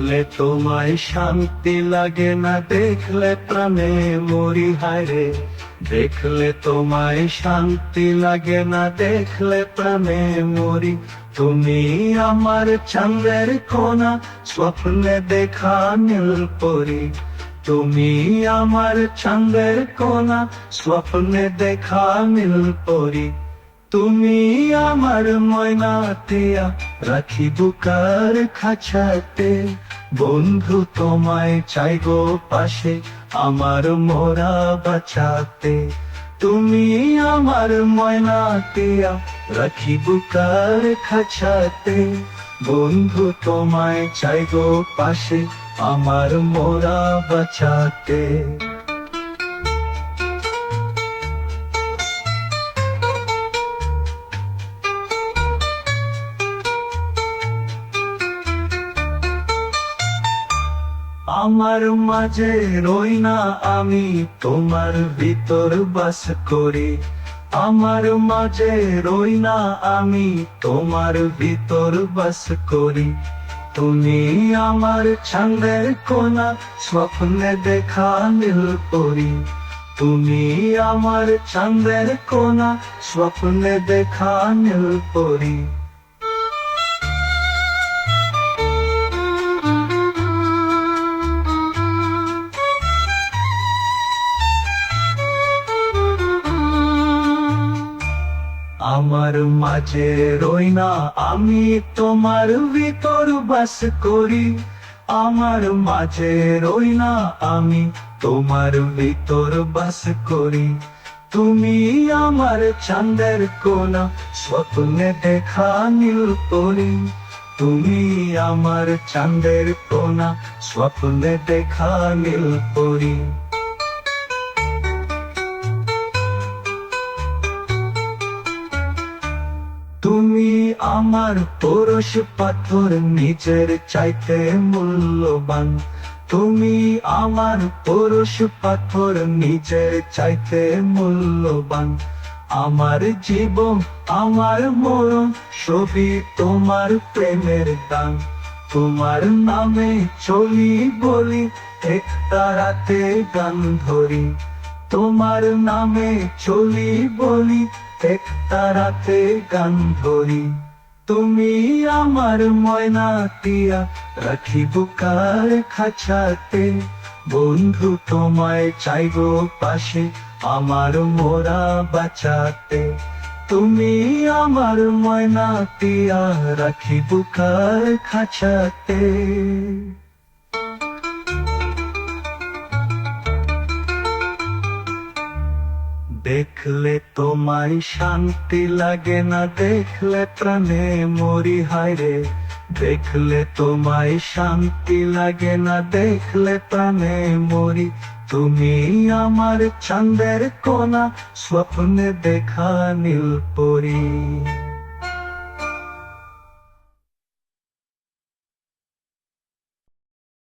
দেখলে তোমায় শান্তি লাগে না, দেখলে প্রাণে মরি হায়রে দেখলে তোমায় শান্তি লাগে না, দেখলে প্রাণে মরি। তুমি আমার চন্দ্রের কোনা, স্বপ্নে দেখা নীল পরি। তুমি আমার চন্দ্রের কোনা, স্বপ্নে দেখা নীল পরি। তুমি আমার ময়না টিয়া, রাখি বুকার খাঁচাতে। বন্ধু তোমায় চাইব পাশে, আমার মোরা বাঁচাতে। তুমি আমার ময়না তিয়া রাখি বুকার খাছাতে বন্ধু তোমায় চাইব পাশে, আমার মোরা বাঁচাতে। আমার মাঝে রই না আমি, তোমার ভিতর বাস করি। আমার মাঝে রই না আমি, তোমার ভিতর বাস করি। তুমি আমার ছন্দের কোনা, স্বপ্নে দেখা নীল পরি তুমি আমার চন্দ্রের কোনা, স্বপ্নে দেখা নীল পরি আমার মাঝে রই না, আমি তোমার ভিতর বাস করি। আমার মাঝে রই না, আমি তোমার ভিতর বাস করি। তুমি আমার চাঁদের কোনা, স্বপ্নে দেখা নীল পরি। তুমি আমার চাঁদের কোনা, স্বপ্নে দেখা নীল পরি। তুমি আমার পরশ পাথর, নিজের চাইতে মূল্যবান। তুমি আমার পরশ পাথর, নিজের চাইতে মূল্যবান। আমার জীবন, আমার মরণ, সবই তোমার প্রেমের দান। তোমার নামে চলি বলি এক তারাতে গান ধরি। তোমার নামে চলি বলি এক তারাতে গান ধরি। তুমি আমার ময়না টিয়া রাখি বুকার খাঁচাতে। বন্ধু তোমায় চাইব পাশে আমার মোরা বাঁচাতে। তুমি আমার ময়না টিয়া রাখি বুকার খাঁচাতে। দেখলে তোমায় শান্তি লাগে না, দেখলে প্রাণে মরি, হায় রে। দেখলে তোমায় শান্তি লাগে না, দেখলে প্রাণে মরি। তুমি আমার চাঁদের কোনা, স্বপ্নে দেখা নীল পরি।